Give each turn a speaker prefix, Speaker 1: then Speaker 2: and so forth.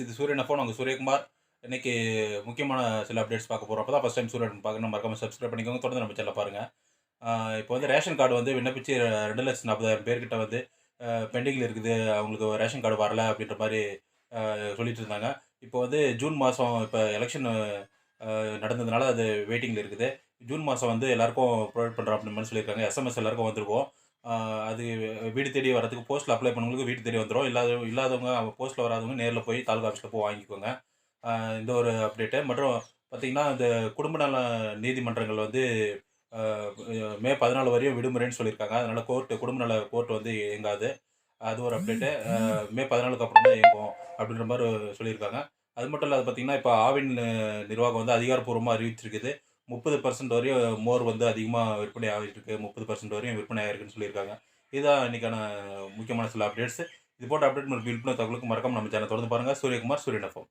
Speaker 1: இது சூரியன் ஃபோன் உங்கள் சூரியகுமார் இன்றைக்கி முக்கியமான சில அப்டேட்ஸ் பார்க்க போகிறோம் அப்போ தான் ஃபஸ்ட் டைம் சூரியன் பார்க்கணும். மறக்காமல் சப்ஸ்கிரைப் பண்ணிக்கோங்க. தொடர்ந்து நம்ம சேனல் பாருங்கள் இப்போ வந்து ரேஷன் கார்டு வந்து விண்ணப்பிச்சு ரெண்டு லட்சம் நாற்பதாயிரம் பேர்கிட்ட வந்து பெண்டிங்கில் இருக்குது. அவங்களுக்கு ரேஷன் கார்டு வரல அப்படின்ற மாதிரி சொல்லிட்டு இருந்தாங்க. இப்போ வந்து ஜூன் மாதம் இப்போ எலெக்ஷன் நடந்ததுனால அது வெயிட்டிங்கில் இருக்குது. ஜூன் மாதம் வந்து எல்லாருக்கும் ப்ரொவைட் பண்ணுறோம் அப்படின்னு சொல்லியிருக்காங்க. எஸ்எம்எஸ் எல்லாருக்கும் வந்திருக்கும். அது வீடு தேடி வரதுக்கு போஸ்ட்டில் அப்ளை பண்ணவங்களுக்கு வீடு தேடி வந்துடும் இல்லாத இல்லாதவங்க போஸ்ட்டில் வராதவங்க நேரில் போய் தாலுகா ஆஃபீஸில் போய் வாங்கிக்கோங்க. இந்த ஒரு அப்டேட்டு மற்றும் பார்த்திங்கன்னா இந்த குடும்ப நல நீதிமன்றங்கள் வந்து மே பதினாலு வரையும் விடுமுறைன்னு சொல்லியிருக்காங்க. அதனால் கோர்ட்டு குடும்ப நல கோர்ட் வந்து இயங்காது. அது ஒரு அப்டேட்டு மே பதினாலுக்கு அப்புறம் தான் இயங்கும் அப்படின்ற மாதிரி சொல்லியிருக்காங்க. அது மட்டும் இல்லாத பார்த்தீங்கன்னா இப்போ ஆவின் நிர்வாகம் வந்து அதிகாரப்பூர்வமாக அறிவிச்சிருக்குது. முப்பது பர்சன்ட் வரையும் மோர் வந்து அதிகமாக விற்பனை ஆகிட்டு இருக்கு முப்பது பர்சன்ட் வரையும் விற்பனை ஆகிருக்குன்னு சொல்லியிருக்காங்க. இதுதான் இன்றைக்கான முக்கியமான சில அப்டேட்ஸ் இது போட்ட அப்டேட் மற்றும் விழிப்புணர்வு தகவலுக்கு மறக்காம நம்ம சேனல் தொடர்ந்து பாருங்கள் சூரியகுமார் சூரியன் எஃப்எம்